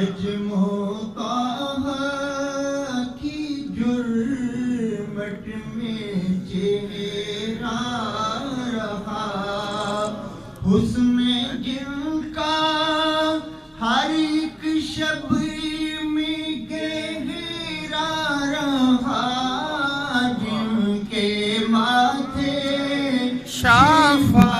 حجم ہوتا ہے کی جرمٹ میں چہرہ رہا۔ حسن جن کا ہر ایک شب میں گہرا رہا۔ جن کے ماتھے شافا